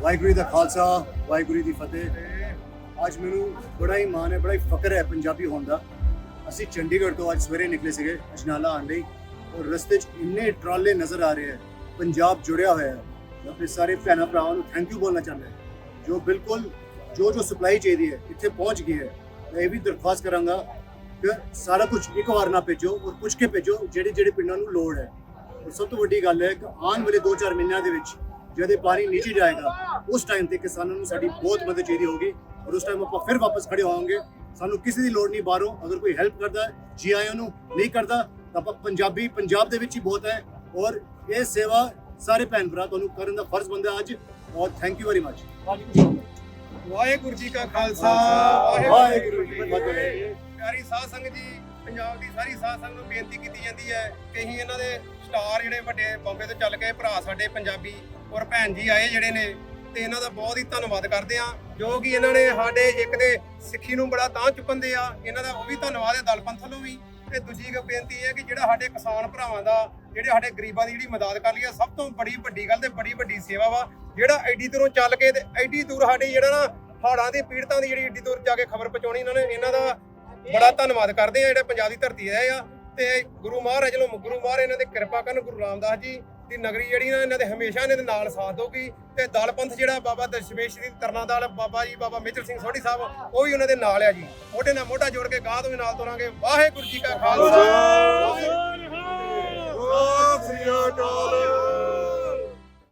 ਵਾਹਿਗੁਰੂ ਦਾ ਖਾਲਸਾ, ਵਾਹਿਗੁਰੂ ਦੀ ਫਤਿਹ। ਅੱਜ ਮੈਨੂੰ ਬੜਾ ਹੀ ਮਾਣ ਹੈ, ਬੜਾ ਹੀ ਫਖਰ ਹੈ ਪੰਜਾਬੀ ਹੋਣ ਦਾ। ਅਸੀਂ ਚੰਡੀਗੜ੍ਹ ਤੋਂ ਅੱਜ ਸਵੇਰੇ ਨਿਕਲੇ ਸੀਗੇ, ਅਜਨਾਲਾ ਆਉਣ ਲਈ। ਔਰ ਰਸਤੇ 'ਚ ਇੰਨੇ ਟਰਾਲੇ ਨਜ਼ਰ ਆ ਰਹੇ ਹੈ, ਪੰਜਾਬ ਜੁੜਿਆ ਹੋਇਆ ਹੈ। ਮੈਂ ਆਪਣੇ ਸਾਰੇ ਭੈਣਾਂ ਭਰਾਵਾਂ ਨੂੰ ਥੈਂਕ ਯੂ ਬੋਲਣਾ ਚਾਹੁੰਦਾ ਜੋ ਬਿਲਕੁਲ ਜੋ ਜੋ ਸਪਲਾਈ ਚਾਹੀਦੀ ਹੈ, ਇੱਥੇ ਪਹੁੰਚ ਗਈ ਹੈ। ਮੈਂ ਇਹ ਵੀ ਦਰਖਾਸਤ ਕਰਾਂਗਾ ਕਿ ਸਾਰਾ ਕੁਝ ਇੱਕ ਵਾਰ ਨਾ ਭੇਜੋ ਔਰ ਪੁੱਛ ਕੇ ਭੇਜੋ ਜਿਹੜੇ ਜਿਹੜੇ ਪਿੰਡਾਂ ਨੂੰ ਲੋੜ ਹੈ। ਔਰ ਸਭ ਤੋਂ ਵੱਡੀ ਗੱਲ ਹੈ ਕਿ ਆਉਣ ਵਾਲੇ 2-4 ਮਹੀਨਿਆਂ ਦੇ ਵਿੱਚ ਜਦੋਂ ਪਾਣੀ ਨੀਚੇ ਜਾਏਗਾ ਉਸ ਟਾਈਮ ਤੇ ਕਿਸਾਨਾਂ ਨੂੰ ਸਾਡੀ ਬਹੁਤ ਮਦਦ ਚਾਹੀਦੀ ਹੋਗੀ ਔਰ ਉਸ ਟਾਈਮ ਆਪਾਂ ਫਿਰ ਵਾਪਸ ਖੜੇ ਹੋਵਾਂਗੇ। ਸਾਨੂੰ ਕਿਸੇ ਦੀ ਲੋੜ ਨਹੀਂ ਬਾਹਰੋਂ ਅਗਰ ਕੋਈ ਹੈਲਪ ਕਰਦਾ ਜੀ ਆਇਆਂ ਨੂੰ ਨਹੀਂ ਕਰਦਾ ਤਾਂ ਆਪਾਂ ਪੰਜਾਬੀ ਪੰਜਾਬ ਦੇ ਵਿੱਚ ਹੀ ਬਹੁਤ ਹੈ ਔਰ ਇਹ ਸੇਵਾ ਸਾਰੇ ਭੈਣ ਭਰਾ ਤੁਹਾਨੂੰ ਕਰਨ ਦਾ ਫਰਜ਼ ਬਣਦਾ ਅੱਜ ਔਰ thank you very much Waheguru ji ਕਾ ਖਾਲਸਾ ਵਾਹਿਗੁਰੂ ਜੀ ਕੀ ਫਤਿਹ। ਪਿਆਰੀ ਸਾਧ ਸੰਗਤ ਜੀ ਪੰਜਾਬ ਦੀ ਸਾਰੀ ਸਾਧ ਸੰਗਤ ਨੂੰ ਬੇਨਤੀ ਕੀਤੀ ਜਾਂਦੀ ਹੈ ਕਿ ਅਸੀਂ ਇਹਨਾਂ ਦੇ ਸਟਾਰ ਜਿਹੜੇ ਵੱਡੇ ਬੰਬੇ ਤੋਂ ਚੱਲ ਕੇ ਭਰਾ ਸਾਡੇ ਪੰਜਾਬੀ ਔਰ ਭੈਣ ਜੀ ਆਏ ਜਿਹੜੇ ਨੇ, ਤੇ ਇਹਨਾਂ ਦਾ ਬਹੁਤ ਹੀ ਧੰਨਵਾਦ ਕਰਦੇ ਆ ਜੋ ਕਿ ਇਹਨਾਂ ਨੇ ਸਾਡੇ ਇੱਕ ਦੇ ਸਿੱਖੀ ਨੂੰ ਬੜਾ ਤਾਂ ਚੁੱਕਣਦੇ ਆ, ਇਹਨਾਂ ਦਾ ਉਹ ਵੀ ਧੰਨਵਾਦ ਹੈ ਦਲ ਪੰਥ ਨੂੰ ਵੀ। ਤੇ ਦੂਜੀ ਗੱਲ ਬੇਨਤੀ ਹੈ ਕਿ ਜਿਹੜਾ ਸਾਡੇ ਕਿਸਾਨ ਭਰਾਵਾਂ ਦਾ, ਜਿਹੜੇ ਸਾਡੇ ਗਰੀਬਾਂ ਦੀ ਜਿਹੜੀ ਮਦਦ ਕਰ ਲਈ ਆ, ਸਭ ਤੋਂ ਬੜੀ ਵੱਡੀ ਗੱਲ ਤੇ ਬੜੀ ਵੱਡੀ ਸੇਵਾ ਵਾ, ਜਿਹੜਾ ਐਡੀ ਦੂਰੋਂ ਚੱਲ ਕੇ ਤੇ ਐਡੀ ਦੂਰ ਸਾਡੇ ਜਿਹੜਾ ਨਾ ਹਾੜਾਂ ਦੀ, ਪੀੜਤਾਂ ਦੀ ਜਿਹੜੀ ਏਡੀ ਦੂਰ ਜਾ ਕੇ ਖਬਰ ਪਹੁੰਚਾਉਣੀ ਇਹਨਾਂ ਨੇ, ਇਹਨਾਂ ਦਾ ਬੜਾ ਧੰਨਵਾਦ ਕਰਦੇ ਆ ਜਿਹੜੇ ਪੰਜਾਬ ਦੀ ਧਰਤੀ ਦੇ ਆ। ਤੇ ਗੁਰੂ ਮਹਾਰਾਜ ਨੂੰ ਗੁਰੂ ਮਹਾਰਾਜ ਇਹਨਾਂ ਤੇ ਕਿਰਪਾ ਕਰਨ, ਗੁਰੂ ਰਾਮਦਾਸ ਜੀ ਦੀ ਨਗਰੀ ਜਿਹੜੀ ਨਾ, ਇਹਨਾਂ ਦੇ ਹਮੇਸ਼ਾ ਇਹਨਾਂ ਦੇ ਨਾਲ ਸਾਥ ਦੋਗੀ ਤੇ ਦਲ ਪੰਥ ਜਿਹੜਾ ਬਾਬਾ ਦਸ਼ਮੇਸ਼ ਤਰਨਾ ਤਰਨਾਦਲ ਬਾਬਾ ਜੀ, ਬਾਬਾ ਮੇਜਰ ਸਿੰਘ ਸੋਢੀ ਸਾਹਿਬ, ਉਹ ਵੀ ਉਹਨਾਂ ਦੇ ਨਾਲ ਆ ਜੀ। ਮੋਢੇ ਨਾਲ ਮੋਢਾ ਜੋੜ ਕੇ ਗਾਹ ਤੋਂ ਵੀ ਨਾਲ ਤੁਰਾਂਗੇ। ਵਾਹਿਗੁਰੂ ਜੀ ਕਾ ਖਾਲਸਾ। ਸਤਿ